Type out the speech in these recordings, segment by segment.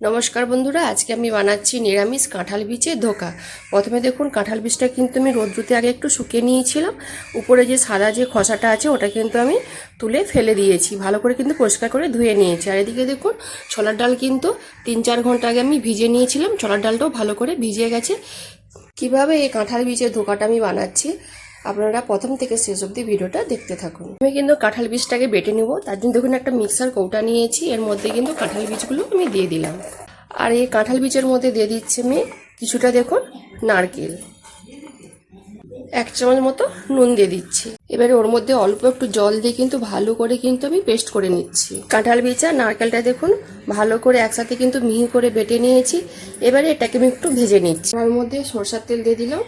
নমস্কার বন্ধুরা, আজকে আমি বানাচ্ছি নিরামিষ কাঁঠাল বীজের ধোকা। প্রথমে দেখুন, কাঁঠাল বীজটা কিন্তু আমি রোদ্রুতে আগে একটু শুকিয়ে নিয়েছিলাম। উপরে যে সাদা যে খসাটা আছে, ওটা কিন্তু আমি তুলে ফেলে দিয়েছি। ভালো করে কিন্তু পরিষ্কার করে ধুয়ে নিয়েছি। আর এদিকে দেখুন, ছোলার ডাল কিন্তু তিন চার ঘণ্টা আগে আমি ভিজে নিয়েছিলাম। ছোলার ডালটাও ভালো করে ভিজে গেছে। কীভাবে এই কাঁঠাল বীজের ধোকাটা আমি বানাচ্ছি? আপনারা প্রথম থেকে শেষ অবধি ভিডিওটা দেখতে থাকুন। আমি কিন্তু কাঁঠাল বীজটাকে বেটে নেব। তার জন্য দেখুন একটা মিক্সার কৌটা নিয়েছি। এর মধ্যে কিন্তু কাঁঠাল বীজগুলো আমি দিয়ে দিলাম। আর এই কাঁঠাল বীজের মধ্যে দিয়ে দিচ্ছি আমি কিছুটা দেখুন নারকেল। এক চামচ মতো নুন দিয়ে দিচ্ছি। এবারে ওর মধ্যে অল্প একটু জল দিয়ে কিন্তু ভালো করে কিন্তু আমি পেস্ট করে নিচ্ছি। কাঁঠাল আর নারকেলটা দেখুন ভালো করে একসাথে কিন্তু মিহি করে বেটে নিয়েছি। এবারে এটাকে আমি একটু ভেজে নিচ্ছি। তার মধ্যে সরষার তেল দিয়ে দিলাম।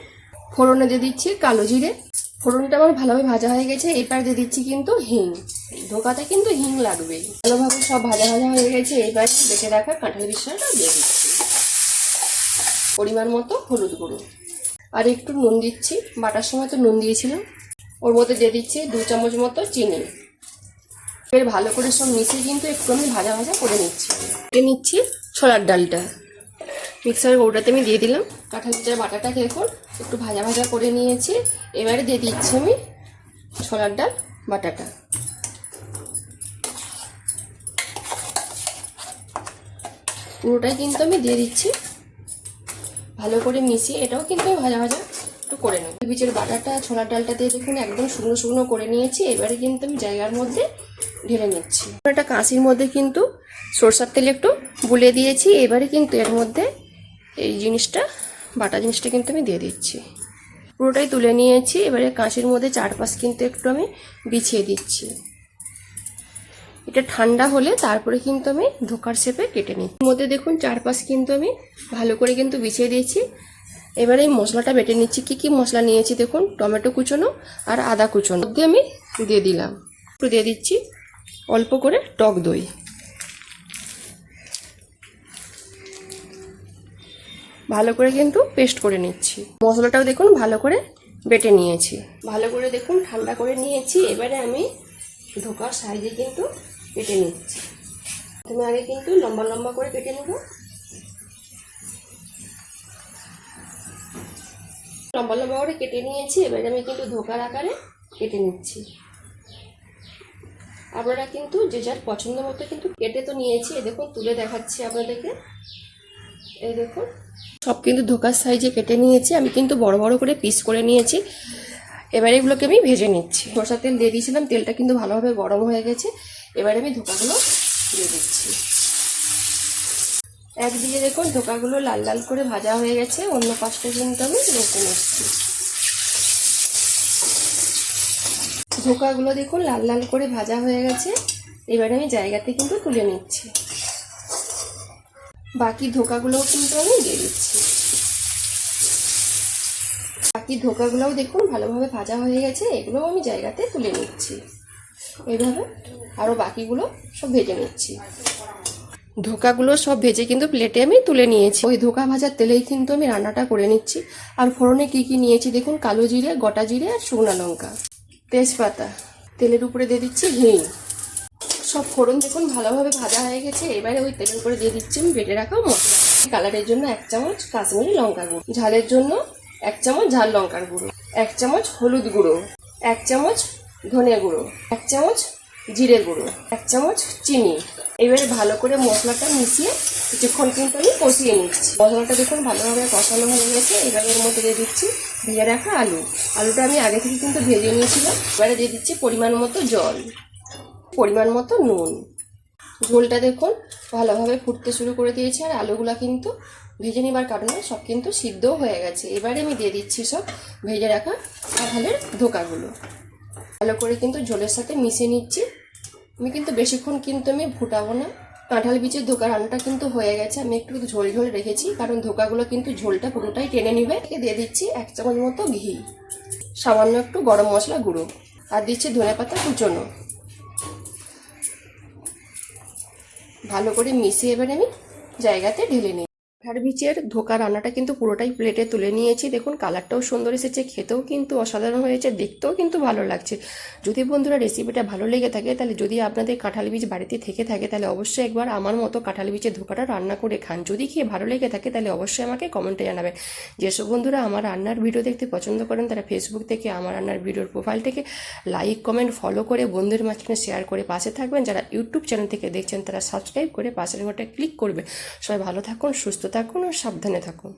ফোড়নে দিয়ে দিচ্ছি কালো জিরে। ফোড়নটা আমার ভালোভাবে ভাজা হয়ে গেছে এবার দিয়ে দিচ্ছি কিন্তু হিং। ধোকাতে কিন্তু হিং লাগবে। ভালোভাবে সব ভাজা ভাজা হয়ে গেছে এবার দেখে রাখা কাঁঠাল বিশালটা দিয়ে দিচ্ছি। পরিমাণ মতো হলুদ গুঁড়ো। আর একটু নুন দিচ্ছি, বাটার সময় তো নুন দিয়েছিলাম। ওর মধ্যে দিয়ে দিচ্ছি দু চামচ মতো চিনি। এবার ভালো করে সব মিশিয়ে কিন্তু একটু আমি ভাজা ভাজা করে নিচ্ছি। নিচ্ছি ছোলার ডালটা। মিক্সার কৌটাতে আমি দিয়ে দিলাম। কাঁঠাল পিঠার বাটাটা দেখুন, একটু ভাজা ভাজা করে নিয়েছি। এবারে দিয়ে দিচ্ছি আমি ছোলার ডাল বাটাটা। পুরোটাই কিন্তু আমি দিয়ে দিচ্ছি। ভালো করে মিশিয়ে এটাও কিন্তু আমি ভাজা ভাজা একটু করে নেব। বীজের বাটাটা, ছোলার ডালটা দিয়ে দেখুন, একদম শুকনো শুকনো করে নিয়েছি। এবারে কিন্তু আমি জায়গার মধ্যে ঢেলে নিচ্ছি। একটা কাঁচির মধ্যে কিন্তু সরষার তেল একটু গুলে দিয়েছি। এবারে কিন্তু এর মধ্যে এই জিনিসটা, বাটা জিনিসটা কিন্তু আমি দিয়ে দিচ্ছি। পুরোটাই তুলে নিয়েছি, এবারে কাঁচির মধ্যে চারপাশ কিন্তু একটু আমি বিছিয়ে দিচ্ছি। এটা ঠান্ডা হলে তারপরে কিন্তু আমি ধোকার শেপে কেটে নিই মধ্যে দেখুন, চারপাশ কিন্তু আমি ভালো করে কিন্তু বিছিয়ে দিয়েছি। এবারে এই মশলাটা বেটে নিচ্ছি। কি কি মশলা নিয়েছি দেখুন, টমেটো কুচোনো আর আদা কুচোনো। মধ্যে আমি দিয়ে দিলাম। একটু দিয়ে দিচ্ছি, অল্প করে টক দই। ভালো করে কিন্তু পেস্ট করে নিচ্ছি। মশলাটাও দেখুন ভালো করে বেটে নিয়েছি। ভালো করে দেখুন ঠান্ডা করে নিয়েছি। এবারে আমি ধোকার সাইজে কিন্তু কেটে নিচ্ছি। তুমি আগে কিন্তু লম্বা লম্বা করে কেটে নেব। লম্বা লম্বা করে কেটে নিয়েছি। এবারে আমি কিন্তু ধোকার আকারে কেটে নিচ্ছি। আপনারা কিন্তু যে যার পছন্দ মতো কিন্তু কেটে তো নিয়েছি। দেখুন তুলে দেখাচ্ছি আপনাদেরকে। এই দেখুন। সব কিন্তু ধোকার সাইজে কেটে নিয়েছি। আমি কিন্তু বড় বড় করে পিস করে নিয়েছি। এবারে এগুলোকে আমি ভেজে নিচ্ছি। সরষার তেল দিয়ে দিয়েছিলাম। তেলটা কিন্তু ভালোভাবে গরম হয়ে গেছে। এবারে আমি ধোকাগুলো দিয়ে দিচ্ছি। একদিকে দেখুন ধোকাগুলো লাল লাল করে ভাজা হয়ে গেছে। অন্য পাশটা কিন্তু আমি রেখে নিচ্ছি। ধোকাগুলো দেখুন লাল লাল করে ভাজা হয়ে গেছে। এবারে আমি জায়গাতে কিন্তু তুলে নিচ্ছি। বাকি ধোকাগুলোও কিন্তু আমি দিয়ে দিচ্ছি। বাকি ধোকাগুলোও দেখুন ভালোভাবে ভাজা হয়ে গেছে, এগুলোও আমি জায়গাতে তুলে নিচ্ছি। এইভাবে আরও বাকিগুলো সব ভেজে নিচ্ছি। ধোকাগুলো সব ভেজে কিন্তু প্লেটে আমি তুলে নিয়েছি। ওই ধোকা ভাজার তেলেই কিন্তু আমি রান্নাটা করে নিচ্ছি। আর ফোড়নে কী কী নিয়েছি দেখুন, কালো জিরে, গোটা জিরে আর শুকনো লঙ্কা। তেজপাতা। তেলের উপরে দিয়ে দিচ্ছি হিং সব ফোড়ন দেখুন ভালোভাবে ভাজা হয়ে গেছে। এবারে ওই তেলের উপরে দিয়ে দিচ্ছি আমি বেটে রাখা মশলা কালারের জন্য এক চামচ কাশ্মীরি লঙ্কা গুঁড়ো। ঝালের জন্য এক চামচ ঝাল লঙ্কার গুঁড়ো। এক চামচ হলুদ গুঁড়ো। এক চামচ ধনে গুঁড়ো। এক চামচ জিরে গুঁড়ো। এক চামচ চিনি। এবারে ভালো করে মশলাটা মিশিয়ে কিছুক্ষণ কিন্তু আমি কষিয়ে নিচ্ছি। মশলাটা দেখুন ভালোভাবে কষানো হয়ে গেছে। এবারে এর মধ্যে দিয়ে দিচ্ছি ভেজে রাখা আলু। আলুটা আমি আগে থেকে কিন্তু ভেজে নিয়েছিলাম। এবারে দিয়ে দিচ্ছি পরিমাণ মতো জল। পরিমাণ মতো নুন। ঝোলটা দেখুন, ভালোভাবে ফুটতে শুরু করে দিয়েছে আর আলুগুলো কিন্তু ভেজে নেবার কারণে সব কিন্তু সিদ্ধও হয়ে গেছে। এবারে আমি দিয়ে দিচ্ছি সব ভেজে রাখা কাঁঠালের ধোকাগুলো। ভালো করে কিন্তু ঝোলের সাথে মিশিয়ে নিচ্ছি। আমি কিন্তু বেশিক্ষণ কিন্তু আমি ফুটাবো না। কাঁঠাল বীজের ধোকা রান্নাটা কিন্তু হয়ে গেছে। আমি একটু ঝোল ঝোল রেখেছি, কারণ ধোকাগুলো কিন্তু ঝোলটা পুরোটাই টেনে নিবে। দিয়ে দিচ্ছি এক চামচ মতো ঘি, সামান্য একটু গরম মশলা গুঁড়ো, আর দিচ্ছি ধনে পাতা কুচোনো। ভালো করে মিশিয়ে এবার আমি জায়গাতে ঢেলে নিই। বীজের ধোকা রান্নাটা কিন্তু পুরোটাই প্লেটে তুলে নিয়েছি। দেখুন কালারটাও সুন্দর এসেছে, খেতেও কিন্তু অসাধারণ হয়েছে, দেখতেও কিন্তু ভালো লাগছে। যদি বন্ধুরা রেসিপিটা ভালো লেগে থাকে, তাহলে যদি আপনাদের কাঁঠাল বীজ বাড়িতে থেকে থাকে, তাহলে অবশ্যই একবার আমার মতো কাঁঠাল বীজের ধোকাটা রান্না করে খান। যদি খেয়ে ভালো লেগে থাকে, তাহলে অবশ্যই আমাকে কমেন্টে জানাবেন। যেসব বন্ধুরা আমার রান্নার ভিডিও দেখতে পছন্দ করেন, তারা ফেসবুক থেকে আমার রান্নার ভিডিওর প্রোফাইল থেকে লাইক কমেন্ট ফলো করে বন্ধুদের মাঝখানে শেয়ার করে পাশে থাকবেন। যারা ইউটিউব চ্যানেল থেকে দেখছেন, তারা সাবস্ক্রাইব করে পাশের ঘরটা ক্লিক করবে সবাই ভালো থাকুন, সুস্থ থাকুন আর সাবধানে থাকুন।